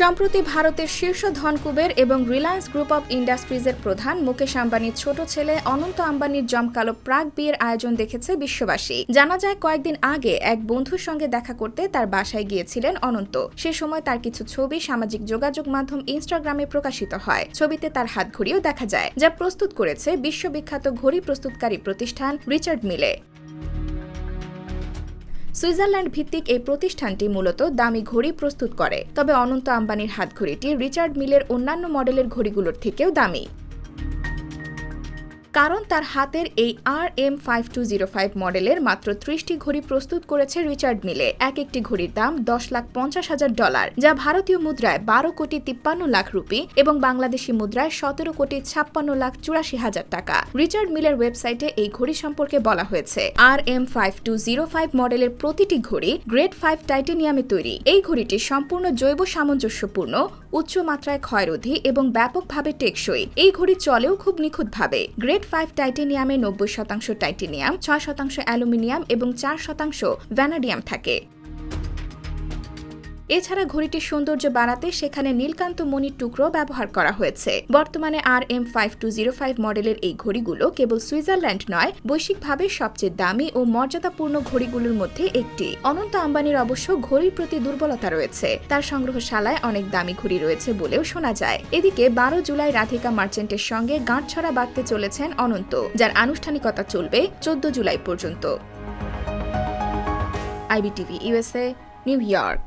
সম্প্রতি ভারতের শীর্ষ ধনকুবের এবং রিলায়েন্স গ্রুপ অব ইন্ডাস্ট্রিজের প্রধান মুকেশ আম্বানির ছোট ছেলে অনন্ত আম্বানির জমকালো প্রাক বিয়ের আয়োজন দেখেছে বিশ্ববাসী। জানা যায়, কয়েকদিন আগে এক বন্ধুর সঙ্গে দেখা করতে তার বাসায় গিয়েছিলেন অনন্ত। সে সময় তার কিছু ছবি সামাজিক যোগাযোগ মাধ্যম ইনস্টাগ্রামে প্রকাশিত হয়। ছবিতে তার হাত ঘড়িও দেখা যায়, যা প্রস্তুত করেছে বিশ্ববিখ্যাত ঘড়ি প্রস্তুতকারী প্রতিষ্ঠান রিচার্ড মিলে। সুইজারল্যান্ড ভিত্তিক এই প্রতিষ্ঠানটি মূলত দামি ঘড়ি প্রস্তুত করে। তবে অনন্ত আম্বানির হাত ঘড়িটি রিচার্ড মিলের অন্যান্য মডেলের ঘড়িগুলোর থেকেও দামি। কারণ তার হাতের এই R M five two zero five মডেলের মাত্র ত্রিশটি ঘড়ি প্রস্তুত করেছে রিচার্ড মিলে। এক একটি ঘড়ির দাম দশ লাখ পঞ্চাশ হাজার ডলার, যা ভারতীয় মুদ্রায় বারো কোটি তিপ্পান্ন লাখ রুপি এবং বাংলাদেশি মুদ্রায় সতেরো কোটি ছাপ্পান্ন লাখ চুরাশি হাজার টাকা। রিচার্ড মিলের ওয়েবসাইটে এই ঘড়ি সম্পর্কে বলা হয়েছে। R M five two zero five মডেলের প্রতিটি ঘড়ি গ্রেড ফাইভ টাইটেনিয়ামে তৈরি। এই ঘড়িটি সম্পূর্ণ জৈব সামঞ্জস্যপূর্ণ, উচ্চ মাত্রায় ক্ষয়রোধী এবং ব্যাপকভাবে টেকসই। এই ঘড়ি চলেও খুব নিখুঁতভাবে। গ্রেড ফাইভ টাইটেনিয়ামে নব্বই শতাংশ টাইটেনিয়াম ছয় শতাংশ অ্যালুমিনিয়াম এবং চার শতাংশ ভ্যানাডিয়াম থাকে। এছাড়া ঘড়িটির সৌন্দর্য বাড়াতে সেখানে নীলকান্ত মণির টুকরো ব্যবহার করা হয়েছে। বর্তমানে R M five two zero five মডেলের এই ঘড়িগুলো কেবল সুইজারল্যান্ড নয়, বৈশ্বিকভাবে সবচেয়ে দামি ও মর্যাদাপূর্ণ ঘড়িগুলোর মধ্যে একটি। অনন্ত আম্বানির অবশ্য ঘড়ির প্রতি দুর্বলতা রয়েছে। তার সংগ্রহশালায় অনেক দামি ঘড়ি রয়েছে বলেও শোনা যায়। এদিকে বারো জুলাই রাধিকা মার্চেন্টের সঙ্গে গাঁটছড়া বাঁধতে চলেছেন অনন্ত, যার আনুষ্ঠানিকতা চলবে চোদ্দ জুলাই পর্যন্ত। IBTV USA New York.